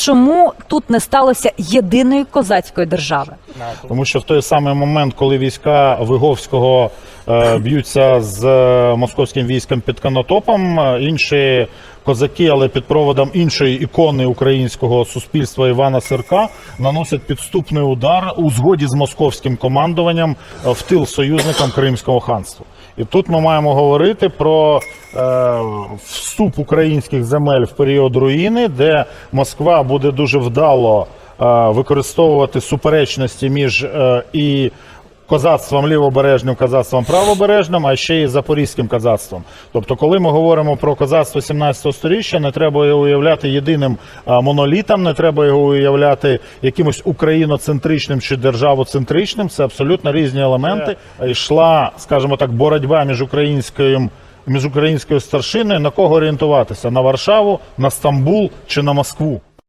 чому тут не сталося єдиної козацької держави? Тому що в той самий момент, коли війська Виговського е, б'ються з е, московським військом під Конотопом, е, інші козаки, але під проводом іншої ікони українського суспільства Івана Сирка, наносять підступний удар у згоді з московським командуванням е, в тил союзникам Кримського ханства. І тут ми маємо говорити про е, вступ українських земель в період руїни, де Москва буде дуже вдало е, використовувати суперечності між е, і козацтвом лівобережним, козацтвом правобережним, а ще й запорізьким козацтвом. Тобто, коли ми говоримо про козацтво 17 сторіччя, не треба його уявляти єдиним монолітом, не треба його уявляти якимось україноцентричним чи державоцентричним. Це абсолютно різні елементи. Е, Йшла, скажімо так, боротьба між українською. Між українською старшиною на кого орієнтуватися? На Варшаву, на Стамбул чи на Москву?